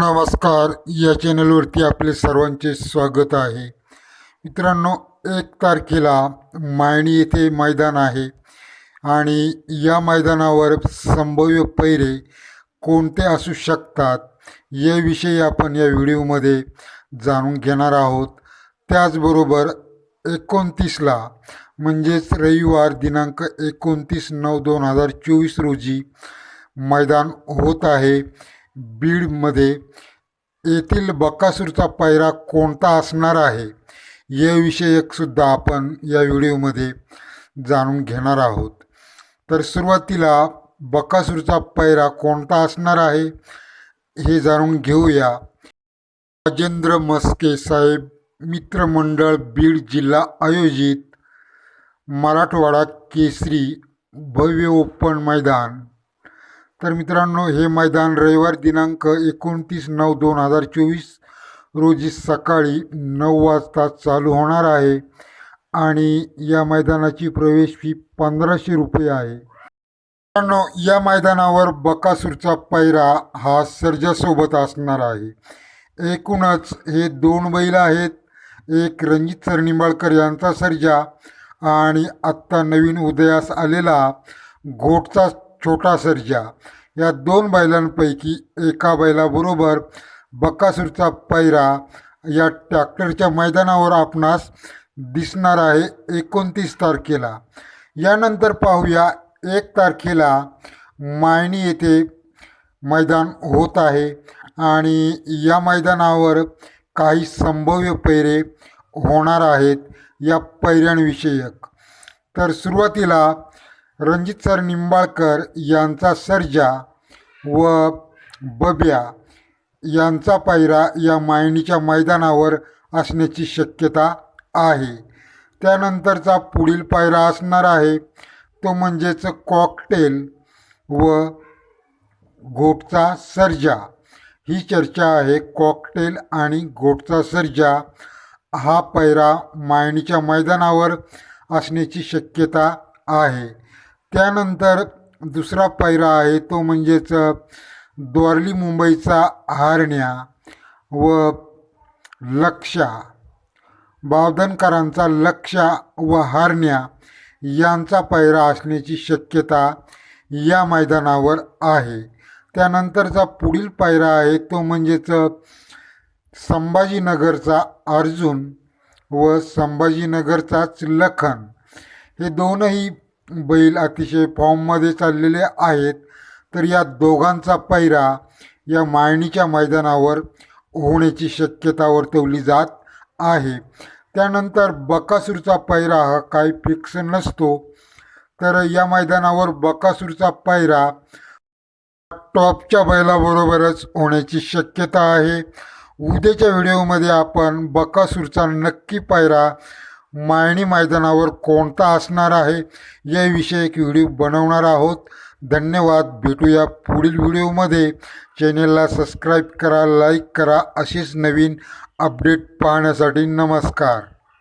नमस्कार. या चॅनलवरती आपले सर्वांचे स्वागत आहे. मित्रांनो एक तारखेला मायणी येथे मैदान आहे आणि या मैदानावर संभाव्य पैरे कोणते असू शकतात याविषयी आपण या व्हिडिओमध्ये जाणून घेणार आहोत. त्याचबरोबर एकोणतीसला म्हणजेच रविवार दिनांक एकोणतीस नऊ दोन हजार चोवीस रोजी मैदान होत आहे. बीडमध्ये येथील बकासूरचा पायरा कोणता असणार आहे याविषयकसुद्धा आपण या व्हिडिओमध्ये जाणून घेणार आहोत. तर सुरुवातीला बकासूरचा पायरा कोणता असणार आहे हे जाणून घेऊया. राजेंद्र मस्के साहेब मित्रमंडळ बीड जिल्हा आयोजित मराठवाडा केसरी भव्य ओपन मैदान. तर मित्रांनो हे मैदान रविवार दिनांक एकोणतीस नऊ दोन हजार चोवीस रोजी सकाळी नऊ वाजता चालू होणार आहे आणि या मैदानाची प्रवेश फी पंधराशे रुपये आहे. मित्रांनो या मैदानावर बकासूरचा पैरा हा सर्जासोबत असणार आहे. एकूणच हे दोन बैल आहेत. एक रणजित सर निंबाळकर यांचा सर्जा आणि आत्ता नवीन उदयास आलेला घोटचा छोटा सर्जा. या दोन बैलांपैकी एका बैलाबरोबर बकासूरचा पैरा या ट्रॅक्टरच्या मैदानावर आपणास दिसणार आहे एकोणतीस तारखेला. यानंतर पाहूया एक तारखेला मायणी येथे मैदान होत आहे आणि या मैदानावर काही संभाव्य पैरे होणार आहेत या पैऱ्यांविषयक. तर सुरुवातीला रणजित सर निंबाळकर यांचा सर्जा व बब्या यांचा पायरा या मायणीच्या मैदानावर असण्याची शक्यता आहे. त्यानंतरचा पुढील पायरा असणार आहे. तो म्हणजेच कॉकटेल व घोटचा सर्जा. ही चर्चा आहे. कॉकटेल आणि घोटचा सर्जा हा पैरा मायणीच्या मैदानावर असण्याची शक्यता आहे. त्यानंतर दुसरा पायरा आहे तो म्हणजेच द्वारली मुंबईचा हारण्या व लक्षा. बावधनकरांचा लक्षा व हारण्या यांचा पायरा असण्याची शक्यता या मैदानावर आहे. त्यानंतरचा पुढील पायरा आहे तो म्हणजेच संभाजीनगरचा अर्जुन व संभाजीनगरचाच लखन. हे दोनही बैल अतिशय फॉर्ममध्ये चाललेले आहेत. तर या दोघांचा पैरा या मायणीच्या मैदानावर होण्याची शक्यता वर्तवली जात आहे. त्यानंतर बकासूरचा पैरा हा काही फिक्स नसतो. तर या मैदानावर बकासूरचा पैरा टॉपच्या बैलाबरोबरच होण्याची शक्यता आहे. उद्याच्या व्हिडिओमध्ये आपण बकासूरचा नक्की पायरा मायणी मैदानावर कोणता असणार आहे याविषयी एक व्हिडिओ बनवणार आहोत. धन्यवाद. भेटूया पुढील व्हिडिओमध्ये. चॅनेलला सबस्क्राईब करा लाईक करा असेच नवीन अपडेट पाहण्यासाठी नमस्कार.